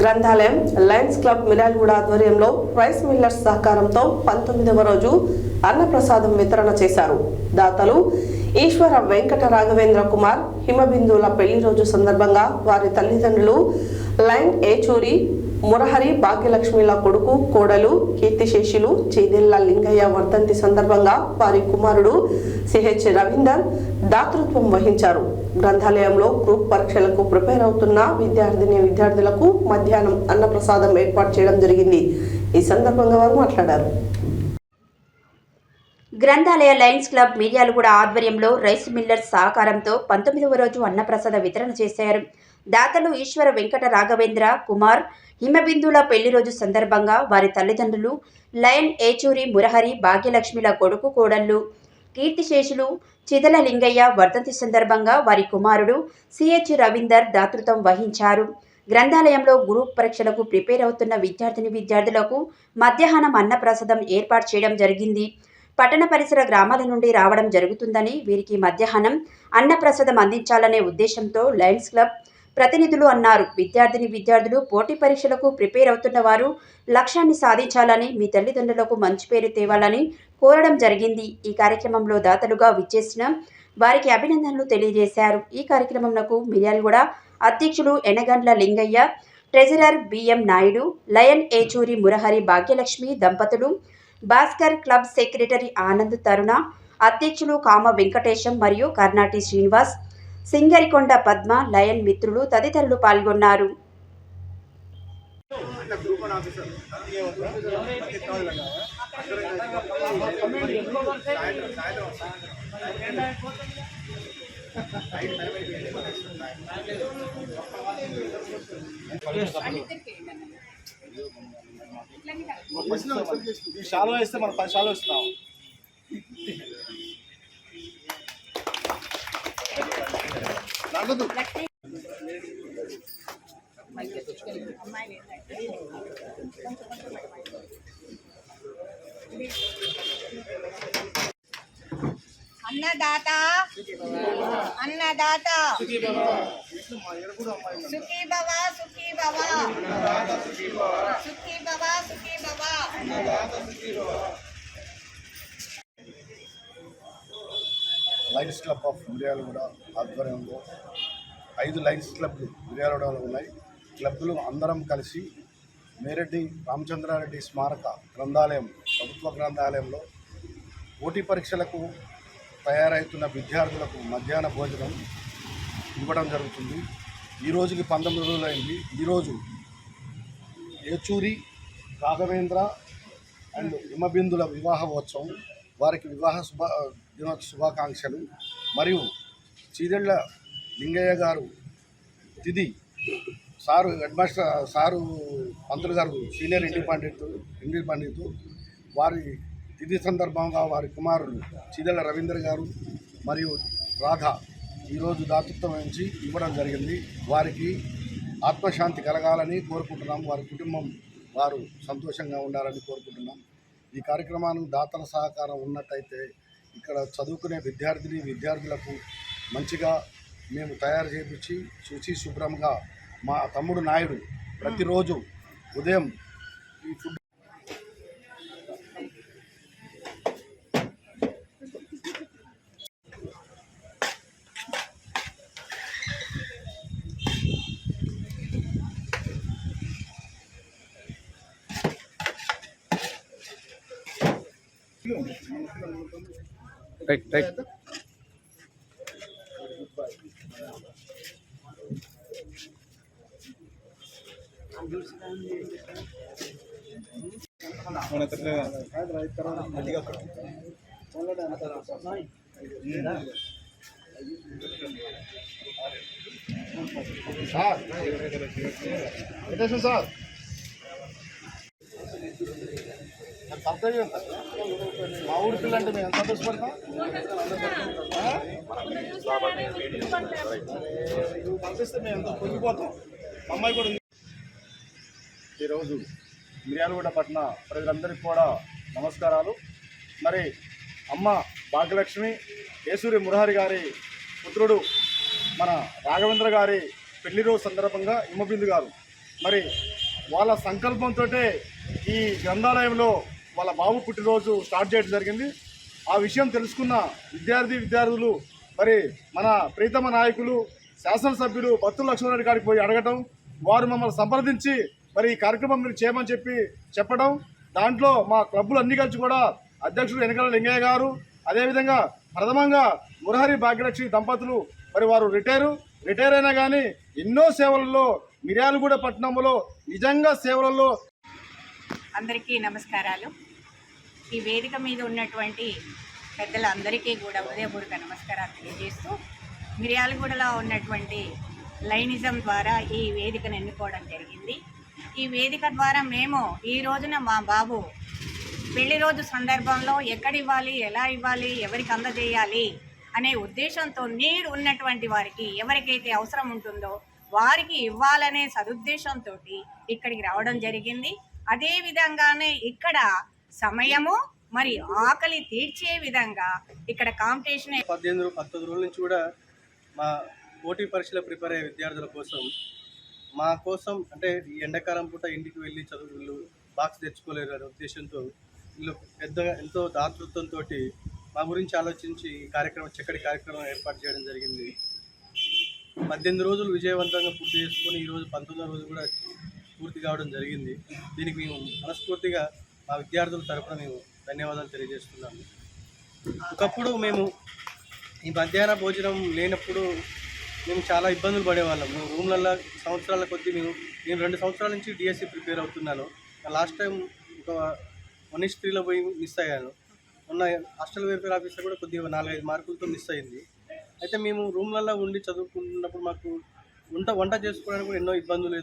గ్రంథాలయం Lions club Miryalaguda ఆధ్వర్యంలో rice millers సహకారంతో పంతొమ్మిదవ రోజు అన్నప్రసాదం వితరణ చేశారు. దాతలు ఈశ్వర వెంకట రాఘవేంద్ర కుమార్ హిమబిందువుల పెళ్ళి రోజు సందర్భంగా వారి తల్లిదండ్రులు లైన్ ఏచూరి మురహరి భాగ్యలక్ష్మిల కొడుకు కోడలు కీర్తిశేషులు చేదెళ్ళ లింగయ్య వర్ధంతి సందర్భంగా వారి కుమారుడు సిహెచ్ రవీందర్ దాతృత్వం వహించారు. గ్రంథాలయంలో గ్రూప్ పరీక్షలకు ప్రిపేర్ అవుతున్న విద్యార్థిని విద్యార్థులకు మధ్యాహ్నం అన్నప్రసాదం ఏర్పాటు చేయడం జరిగింది. ఈ సందర్భంగా వారు మాట్లాడారు. గ్రంథాలయ లయన్స్ క్లబ్ మీడియాలు కూడా ఆధ్వర్యంలో రైస్ మిల్లర్స్ సహకారంతో పంతొమ్మిదవ రోజు అన్నప్రసాద వితరణ చేశారు. దాతలు ఈశ్వర వెంకట రాఘవేంద్ర కుమార్ హిమబిందుల పెళ్ళి రోజు సందర్భంగా వారి తల్లిదండ్రులు లయన్ ఏచూరి మురహరి భాగ్యలక్ష్మిల కొడుకు కోడళ్ళు కీర్తిశేషులు చిదల లింగయ్య వర్ధంతి సందర్భంగా వారి కుమారుడు సిహెచ్ రవీందర్ దాతృత్వం వహించారు. గ్రంథాలయంలో గ్రూప్ పరీక్షలకు ప్రిపేర్ అవుతున్న విద్యార్థిని విద్యార్థులకు మధ్యాహ్నం అన్నప్రసాదం ఏర్పాటు చేయడం జరిగింది. పట్టణ పరిసర గ్రామాల నుండి రావడం జరుగుతుందని వీరికి మధ్యాహ్నం అన్నప్రసాదం అందించాలనే ఉద్దేశంతో లయన్స్ క్లబ్ ప్రతినిధులు అన్నారు. విద్యార్థిని విద్యార్థులు పోటీ పరీక్షలకు ప్రిపేర్ అవుతున్న వారు లక్ష్యాన్ని సాధించాలని మీ తల్లిదండ్రులకు మంచి పేరు తేవాలని కోరడం జరిగింది. ఈ కార్యక్రమంలో దాతలుగా విచ్చేసిన వారికి అభినందనలు తెలియజేశారు. ఈ కార్యక్రమంలో మిర్యాలగూడ అధ్యక్షులు Enagandla Lingaiah treasurer B M Naidu lion Yechuri Murahari Bhagyalakshmi దంపతులు భాస్కర్ క్లబ్ సెక్రటరీ ఆనంద్ తరుణ అధ్యక్షులు కామ వెంకటేశం మరియు కర్ణాటి శ్రీనివాస్ సింగరికొండ పద్మ లయన్ మిత్రులు తదితరులు పాల్గొన్నారు. ఈ శాలో వేస్తే మనం పది శాలో ఇస్తాం అన్నదాత అన్నదాత సుఖీ భవ సుఖీ భవ సుఖీ భవ సుఖీ భవ లయన్స్ క్లబ్ ఆఫ్ మిర్యాలగూడ ఆధ్వర్యంలో ఐదు లయన్స్ క్లబ్లు మిర్యాలగూడలో ఉన్నాయి. క్లబ్లు అందరం కలిసి మేరెడ్డి రామచంద్రారెడ్డి స్మారక గ్రంథాలయం ప్రభుత్వ గ్రంథాలయంలో పోటీ పరీక్షలకు తయారవుతున్న విద్యార్థులకు మధ్యాహ్న భోజనం ఇవ్వడం జరుగుతుంది. ఈ రోజుకి పంతొమ్మిది రోజులు అయింది ఈరోజు ఏచూరి రాఘవేంద్ర అండ్ హిమబిందుల వివాహోత్సవం వారికి వివాహ శుభ దినోత్సవ శుభాకాంక్షలు. మరియు చీదెళ్ళ లింగయ్య గారు తిది సారు హెడ్ మాస్టర్ సారు పంతులు గారు సీనియర్ ఇండిపెండెంట్ ఇండిపెండెంట్ వారి తిది సందర్భంగా వారి కుమారులు చీదెళ్ళ రవీంద్ర గారు మరియు రాధ ఈరోజు దాతృత్వం వహించి ఇవ్వడం జరిగింది. వారికి ఆత్మశాంతి కలగాలని కోరుకుంటున్నాం. వారి కుటుంబం వారు సంతోషంగా ఉండాలని కోరుకుంటున్నాం. ఈ కార్యక్రమానికి దాతల సహకారం ఉన్నట్టయితే ఇక్కడ చదువుకునే విద్యార్థిని విద్యార్థులకు మంచిగా మేము తయారు చేయించి శుచి శుభ్రంగా మా తమ్ముడు నాయుడు ప్రతిరోజు ఉదయం ఈ food right right sir Venkateswara sir కర్తవ్యం మా ఊరి పిల్ల అంటే మేము ఎంత సంతోషపడతాం? పంపిస్తే మేము ఎంత పొంగిపోతాం. మా అమ్మాయి కూడా ఉంది. ఈరోజు మిర్యాలగూడ పట్టణ ప్రజలందరికీ కూడా నమస్కారాలు. మరి అమ్మ భాగ్యలక్ష్మి యేసూరి మురహరి గారి పుత్రుడు మన రాఘవేంద్ర గారి పెళ్ళి రోజు సందర్భంగా ఇమ్మబిందు గారు. మరి వాళ్ళ సంకల్పంతో ఈ గ్రంథాలయంలో వాళ్ళ బాబు పుట్టినరోజు స్టార్ట్ చేయడం జరిగింది. ఆ విషయం తెలుసుకున్న విద్యార్థి విద్యార్థులు మరి మన ప్రీతమ నాయకులు శాసనసభ్యులు బత్తుల లక్ష్మణరెడ్డి గారికి పోయి అడగటం వారు మమ్మల్ని సంప్రదించి మరి ఈ కార్యక్రమం మీరు చేయమని చెప్పి చెప్పడం దాంట్లో మా క్లబ్బులు అన్ని కలిసి కూడా అధ్యక్షుడు వెనకాల లింగయ్య గారు అదేవిధంగా ప్రథమంగా మురహరి భాగ్యలక్ష్మి దంపతులు మరి వారు రిటైరు రిటైర్ అయినా కానీ ఎన్నో సేవలలో మిర్యాలగూడ పట్టణంలో నిజంగా సేవలలో అందరికీ నమస్కారాలు. ఈ వేదిక మీద ఉన్నటువంటి పెద్దలందరికీ కూడా ఉదయపూర్వక నమస్కారాలు తెలియజేస్తూ మిర్యాలగూడలో ఉన్నటువంటి లైనిజం ద్వారా ఈ వేదికను ఎన్నుకోవడం జరిగింది. ఈ వేదిక ద్వారా మేము ఈ రోజున మా బాబు పెళ్ళి రోజు సందర్భంలో ఎక్కడ ఇవ్వాలి ఎలా ఇవ్వాలి ఎవరికి అందజేయాలి అనే ఉద్దేశంతో నీడు ఉన్నటువంటి వారికి ఎవరికైతే అవసరం ఉంటుందో వారికి ఇవ్వాలనే సదుద్దేశంతో ఇక్కడికి రావడం జరిగింది. అదే విధంగానే ఇక్కడ సమయము మరి ఆకలి తీర్చే విధంగా ఇక్కడ కాంపిటీషన్ పద్దెనిమిది రో- పంతొమ్మిది రోజుల నుంచి కూడా మా పోటీ పరీక్షలు ప్రిపేర్ అయ్యే విద్యార్థుల కోసం మా కోసం అంటే ఈ ఎండాకాలం పూట ఇంటికి వెళ్ళి చదువులు బాక్స్ తెచ్చుకోలేరు అనే ఉద్దేశంతో వీళ్ళు పెద్దగా ఎంతో దాతృత్వంతో మా గురించి ఆలోచించి ఈ కార్యక్రమం చక్కటి కార్యక్రమం ఏర్పాటు చేయడం జరిగింది. పద్దెనిమిది రోజులు విజయవంతంగా పూర్తి చేసుకొని ఈరోజు పంతొమ్మిదో రోజు కూడా పూర్తి కావడం జరిగింది. దీనికి మేము మనస్ఫూర్తిగా మా విద్యార్థుల తరఫున మేము ధన్యవాదాలు తెలియజేస్తున్నాము. ఒకప్పుడు మేము ఈ మధ్యాహ్న భోజనం లేనప్పుడు మేము చాలా ఇబ్బందులు పడేవాళ్ళం. మేము రూమ్లలో సంవత్సరాల కొద్దీ మేము నేను రెండు సంవత్సరాల నుంచి డిఎస్సి ప్రిపేర్ అవుతున్నాను. లాస్ట్ టైం ఒక వన్ త్రీలో పోయి మిస్ అయ్యాను. ఉన్న హాస్టల్ వెల్ఫేర్ ఆఫీసర్ కూడా కొద్దిగా నాలుగైదు మార్కులతో మిస్ అయింది. అయితే మేము రూమ్లలో ఉండి చదువుకున్నప్పుడు మాకు వంట వంట చేసుకోవడానికి కూడా ఎన్నో ఇబ్బందులు